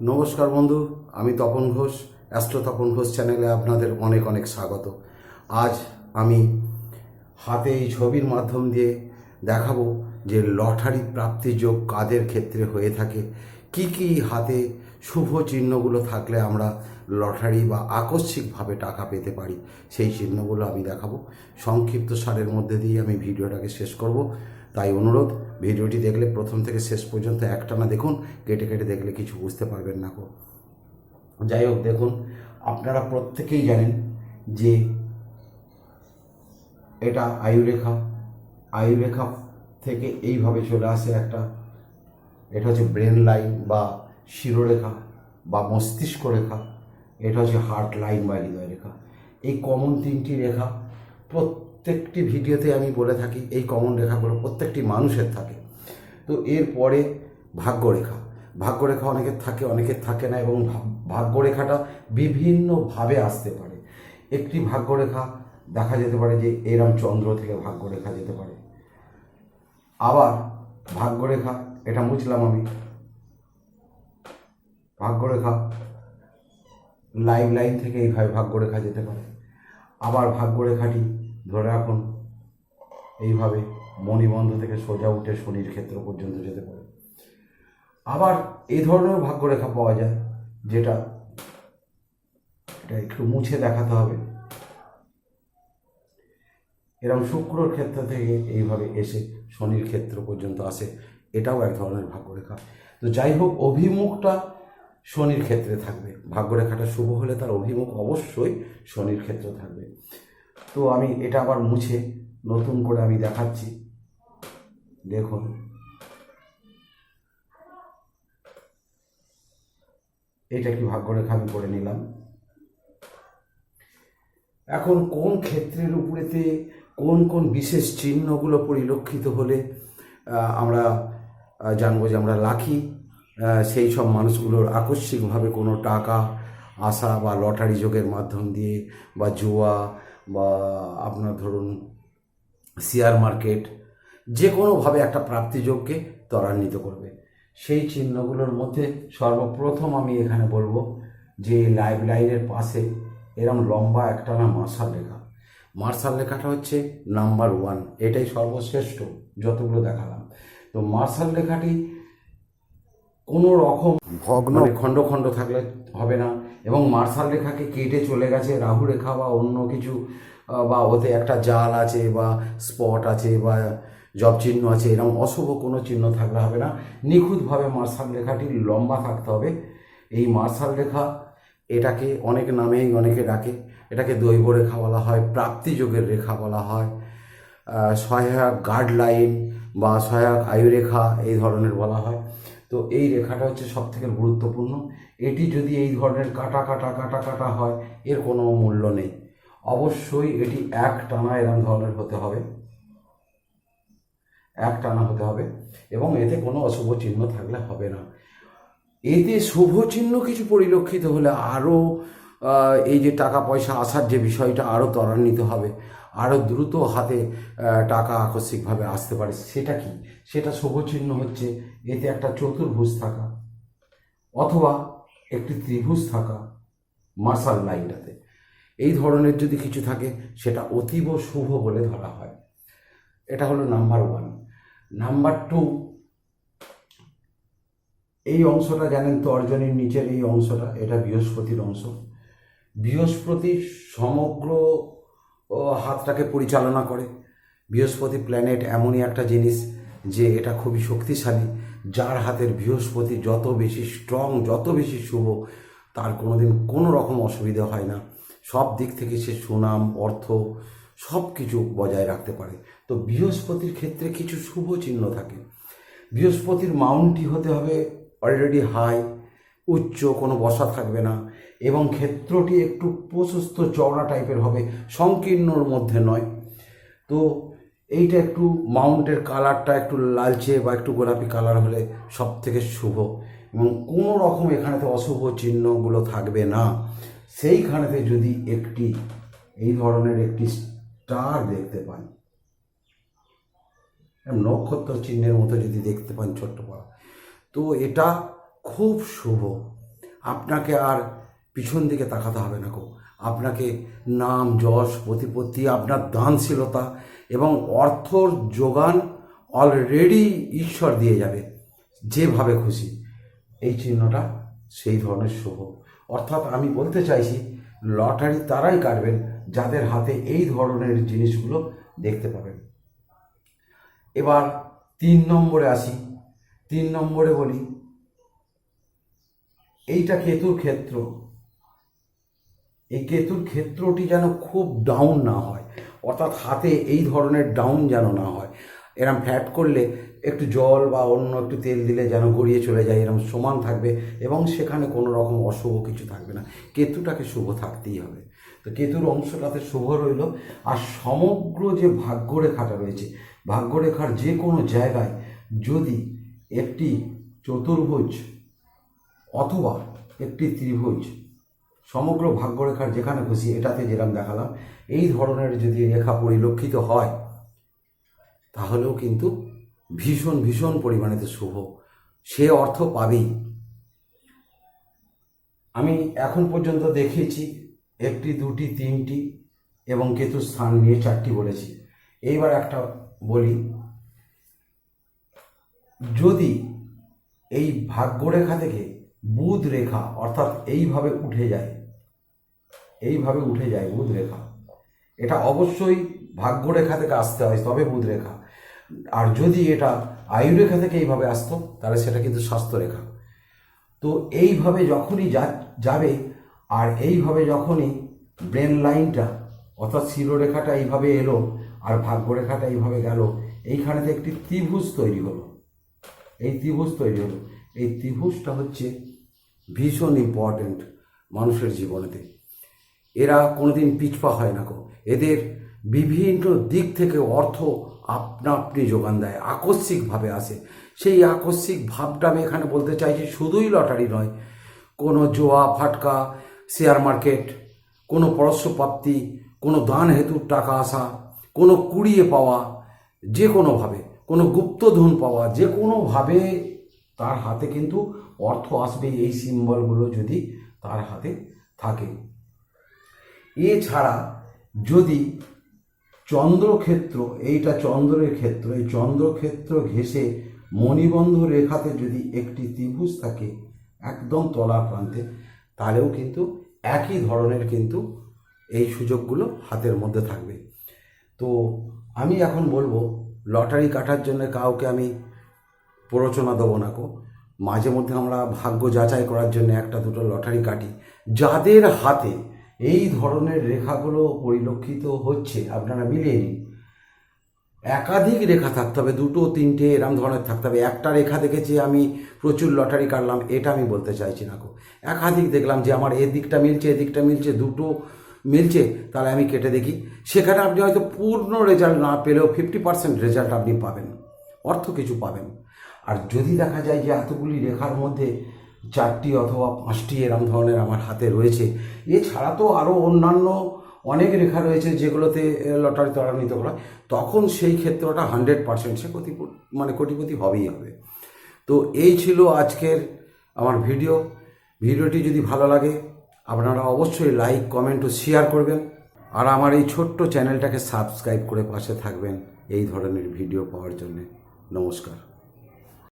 নমস্কার বন্ধু, আমি তপন ঘোষ, অ্যাস্ট্রো তপন ঘোষ চ্যানেলে আপনাদের অনেক অনেক স্বাগত। আজ আমি হাতে এই ছবির মাধ্যম দিয়ে দেখাবো যে লটারি প্রাপ্তি যোগ কাদের ক্ষেত্রে হয়ে থাকে, কি কি হাতে শুভ চিহ্নগুলো থাকলে আমরা লটারি বা আকস্মিকভাবে টাকা পেতে পারি, সেই চিহ্নগুলো আমি দেখাবো। সংক্ষিপ্ত সারের মধ্যে দিয়ে আমি ভিডিওটাকে শেষ করব। তাই অনুরোধ ভিডিওটি দেখলে প্রথম থেকে শেষ পর্যন্ত একটানা দেখুন, কেটে কেটে দেখলে কিছু বুঝতে পারবেন না গো। যাই হোক, দেখুন, আপনারা প্রত্যেকেই জানেন যে এটা আয়ুরেখা। আয়ুরেখা থেকে এইভাবে চলে আসে একটা, এটা হচ্ছে ব্রেন লাইন বা শিরোরেখা বা মস্তিষ্ক রেখা। এটা হচ্ছে হার্ট লাইন বা হৃদয় রেখা। এই কমন তিনটি রেখা প্রত্যেকটি ভিডিওতে আমি বলে থাকি, এই কমন রেখাগুলো প্রত্যেকটি মানুষের থাকে। তো এরপরে ভাগ্যরেখা। ভাগ্যরেখা অনেকের থাকে অনেকের থাকে না এবং ভাগ্যরেখাটা বিভিন্নভাবে আসতে পারে। একটি ভাগ্যরেখা দেখা যেতে পারে যে এরম চন্দ্র থেকে ভাগ্যরেখা যেতে পারে। আবার ভাগ্যরেখা, এটা বুঝলাম আমি, ভাগ্যরেখা লাইভ লাইন থেকে এইভাবে ভাগ্যরেখা যেতে পারে। আবার ভাগ্যরেখাটি ধরে রাখুন, এইভাবে মণিবন্ধ থেকে সোজা উঠে শনির ক্ষেত্র পর্যন্ত যেতে পারে। আবার এই ধরনের ভাগ্যরেখা পাওয়া যায়, যেটা এটা একটু মুছে দেখাতে হবে। এরকম শুক্রর ক্ষেত্র থেকে এইভাবে এসে শনির ক্ষেত্র পর্যন্ত আসে, এটাও এক ধরনের ভাগ্যরেখা। তো যাই হোক, অভিমুখটা শনির ক্ষেত্রে থাকবে। ভাগ্যরেখাটা শুভ হলে তার অভিমুখ অবশ্যই শনির ক্ষেত্রে থাকবে। তো আমি এটা আবার মুছে নতুন করে আমি দেখাচ্ছি। দেখুন। এটা কি ভাগ্যরেখা আমি করে নিলাম। এখন কোন ক্ষেত্রের উপরেতে কোন কোন বিশেষ চিহ্নগুলো পরিলক্ষিত হলে আমরা জানব যে আমরা লাখি সেই সব মানুষগুলোর আকস্মিকভাবে কোনো টাকা আসা বা লটারি যোগের মাধ্যম দিয়ে বা জুয়া বা আপনার ধরুন শেয়ার মার্কেট যে কোনোভাবে একটা প্রাপ্তিযোগকে ত্বরান্বিত করবে। সেই চিহ্নগুলোর মধ্যে সর্বপ্রথম আমি এখানে বলব যে লাইভ লাইনের পাশে এরম লম্বা একটা না মার্শাল লেখা মার্শাল লেখাটা হচ্ছে নাম্বার ওয়ান এটাই সর্বশ্রেষ্ঠ যতগুলো দেখালাম। তো মার্শাল লেখাটি কোনো রকম ভগ্ন। মানে খণ্ড খণ্ড থাকলে হবে না। এবং মার্শাল রেখাকে কেটে চলে গেছে। রাহু রেখা বা অন্য কিছু বা ওতে একটা জাল আছে বা স্পট আছে বা জব চিহ্ন আছে, এরকম অশুভ কোনো চিহ্ন থাকলে হবে না। নিখুঁতভাবে মার্শাল রেখাটি লম্বা থাকতে হবে। এই মার্শাল রেখা এটাকে অনেক নামেই অনেকে ডাকে। এটাকে দৈব রেখা বলা হয় প্রাপ্তিযোগের রেখা বলা হয় সহায়ক গার্ড লাইন বা সহায়ক আয়ুরেখা এই ধরনের বলা হয়। তো এই রেখাটা হচ্ছে সব থেকে গুরুত্বপূর্ণ। এটি যদি এই ধরনের কাটা কাটা কাটা কাটা হয়, এর কোনো মূল্য নেই। অবশ্যই এটি এক টানা এরম ধরনের হতে হবে। এক টানা হতে হবে এবং এতে কোনো অশুভ চিহ্ন থাকলে হবে না। এতে শুভ চিহ্ন কিছু পরিলক্ষিত হলে আরও এই যে টাকা পয়সা আসার যে বিষয়টা, আরও ত্বরান্বিত হবে। আরও দ্রুত হাতে টাকা আকস্মিকভাবে আসতে পারে। সেটা কি? সেটা শুভচিহ্ন হচ্ছে এতে একটা চতুর্ভুজ থাকা অথবা একটি ত্রিভুজ থাকা মার্শাল লাইনটাতে। এই ধরনের যদি কিছু থাকে, সেটা অতীব শুভ বলে ধরা হয়। এটা হলো নাম্বার ওয়ান। নাম্বার টু, এই অংশটা জানেন তো অর্জনের নিচের এই অংশটা, এটা বৃহস্পতির অংশ। বৃহস্পতি সমগ্র ও, হাতটাকে পরিচালনা করে। বৃহস্পতি প্ল্যানেট এমনই একটা জিনিস যে এটা খুবই শক্তিশালী। যার হাতের বৃহস্পতি যত বেশি স্ট্রং যত বেশি শুভ তার কোনোদিন কোনো রকম অসুবিধা হয় না। সব দিক থেকে সে সুনাম অর্থ সব কিছু বজায় রাখতে পারে। তো বৃহস্পতির ক্ষেত্রে কিছু শুভ চিহ্ন থাকে। বৃহস্পতির মাউন্টটি হতে হবে অলরেডি হাই উচ্চ কোনো বসা থাকবে না এবং ক্ষেত্রটি একটু প্রশস্ত চওড়া টাইপের হবে, সংকীর্ণর মধ্যে নয়। তো এইটা একটু মাউন্টের কালারটা একটু লালচে বা একটু গোলাপি কালার হলে সব থেকে শুভ এবং কোনো রকম এখানেতে অশুভ চিহ্নগুলো থাকবে না। সেইখানেতে যদি একটি, এই ধরনের একটি স্টার দেখতে পান, নক্ষত্র চিহ্নের মতো যদি দেখতে পান ছোট্ট পাড়া তো এটা খুব শুভ। আপনাকে আর পিছন দিকে তাকাতে হবে না গো। আপনাকে নাম, যশ, প্রতিপত্তি, আপনার দানশীলতা এবং অর্থর যোগান অলরেডি ঈশ্বর দিয়ে যাবে। যেভাবে খুশি। এই চিহ্নটা সেই ধরনের শুভ। অর্থাৎ আমি বলতে চাইছি, লটারি তারাই কাটবেন যাদের হাতে এই ধরনের জিনিসগুলো দেখতে পাবেন। এবার তিন নম্বরে আসি। তিন নম্বরে বলি এইটা কেতুর ক্ষেত্র। এই কেতুর ক্ষেত্রটি যেন খুব ডাউন না হয়। অর্থাৎ হাতে এই ধরনের ডাউন যেন না হয়। এরম ফ্যাট করলে একটু জল বা অন্য একটু তেল দিলে যেন গড়িয়ে চলে যায় এরকম সমান থাকবে এবং সেখানে কোনো রকম অশুভ কিছু থাকবে না। কেতুটাকে শুভ থাকতেই হবে। তো কেতুর অংশটাতে শুভ রইল। আর সমগ্র যে ভাগ্যরেখাটা রয়েছে, ভাগ্যরেখার যে কোনো জায়গায় যদি একটি চতুর্ভুজ অথবা একটি ত্রিভুজ, সমগ্র ভাগ্যরেখার যেখানে খুশি এটাতে যেরকম দেখালাম, এই ধরনের যদি রেখা পরিলক্ষিত হয়, তাহলেও কিন্তু ভীষণ ভীষণ পরিমাণেতে শুভ। সে অর্থ পাবেই। আমি এখন পর্যন্ত দেখিয়েছি একটি, দুটি, তিনটি এবং কেতু স্থান নিয়ে চারটি বলেছি। এইবার একটা বলি। যদি এই ভাগ্যরেখা থেকে বুধ রেখা অর্থাৎ এইভাবে উঠে যায়। এইভাবে উঠে যায় বুধ রেখা এটা অবশ্যই ভাগ্যরেখা থেকে আসতে হয়, তবে বুধ রেখা আর যদি এটা আয়ুরেখা থেকে এইভাবে আসতো, তাহলে সেটা কিন্তু স্বাস্থ্যরেখা। তো এইভাবে যখনই যা, যাবে, আর এইভাবে যখনই ব্রেন লাইনটা অর্থাৎ শিরোরেখাটা এইভাবে এলো, আর ভাগ্যরেখাটা এইভাবে গেল এইখানেতে একটি ত্রিভুজ তৈরি হলো। এই ত্রিভুজ তৈরি হলো। এই ত্রিভুজটা হচ্ছে ভীষণ ইম্পর্ট্যান্ট মানুষের জীবনেতে। এরা কোনোদিন পিছপা হয় না গো। এদের বিভিন্ন দিক থেকে অর্থ আপনা আপনি যোগান দেয়, আকস্মিকভাবে আসে। সেই আকস্মিক ভাবটা আমি এখানে বলতে চাইছি শুধুই লটারি নয়, কোনো জোয়া ফাটকা শেয়ার মার্কেট কোনো পরস্যপ্রাপ্তি কোনো দান হেতুর টাকা আসা, কোনো কুড়িয়ে পাওয়া যে কোনোভাবে কোনো গুপ্তধন পাওয়া যে কোনোভাবে তার হাতে কিন্তু অর্থ আসবে এই সিম্বলগুলো যদি তার হাতে থাকে। এছাড়া যদি চন্দ্রক্ষেত্র, এইটা চন্দ্রের ক্ষেত্র, এই চন্দ্রক্ষেত্র ঘেঁষে মণিবন্ধ রেখাতে যদি একটি ত্রিভুজ থাকে একদম তলা প্রান্তে, তাহলেও কিন্তু একই ধরনের কিন্তু এই সুযোগগুলো হাতের মধ্যে থাকবে। তো আমি এখন বলব, লটারি কাটার জন্য কাউকে আমি প্ররোচনা দেবো না কো মাঝে মধ্যে আমরা ভাগ্য যাচাই করার জন্য একটা দুটো লটারি কাটি। যাদের হাতে এই ধরনের রেখাগুলো পরিলক্ষিত হচ্ছে, আপনারা মিলিয়ে নিন। একাধিক রেখা থাকতে হবে, দুটো, তিনটে, এরম ধরনের থাকতে হবে। একটা রেখা দেখেছি আমি, প্রচুর লটারি কাটলাম, এটা আমি বলতে চাইছি না গো। একাধিক দেখলাম যে আমার এদিকটা মিলছে এদিকটা মিলছে, দুটো মিলছে, তাহলে আমি কেটে দেখি। সেখানে আপনি হয়তো পূর্ণ রেজাল্ট না পেলেও ফিফটি পার্সেন্ট রেজাল্ট আপনি পাবেন, অর্থ কিছু পাবেন। আর যদি দেখা যায় যে এতগুলি রেখার মধ্যে চারটি অথবা পাঁচটি এরম ধরনের আমার হাতে রয়েছে, এছাড়া তো আরও অন্যান্য অনেক রেখা রয়েছে যেগুলোতে লটারি ত্বরান্বিত করা তখন সেই ক্ষেত্রটা হান্ড্রেড পার্সেন্ট সে কোটি মানে কোটিপতি হবেই হবে। তো এই ছিল আজকের আমার ভিডিও। ভিডিওটি যদি ভালো লাগে, আপনারা অবশ্যই লাইক কমেন্ট ও শেয়ার করবেন। আর আমার এই ছোট্ট চ্যানেলটাকে সাবস্ক্রাইব করে পাশে থাকবেন এই ধরনের ভিডিও পাওয়ার জন্য। নমস্কার।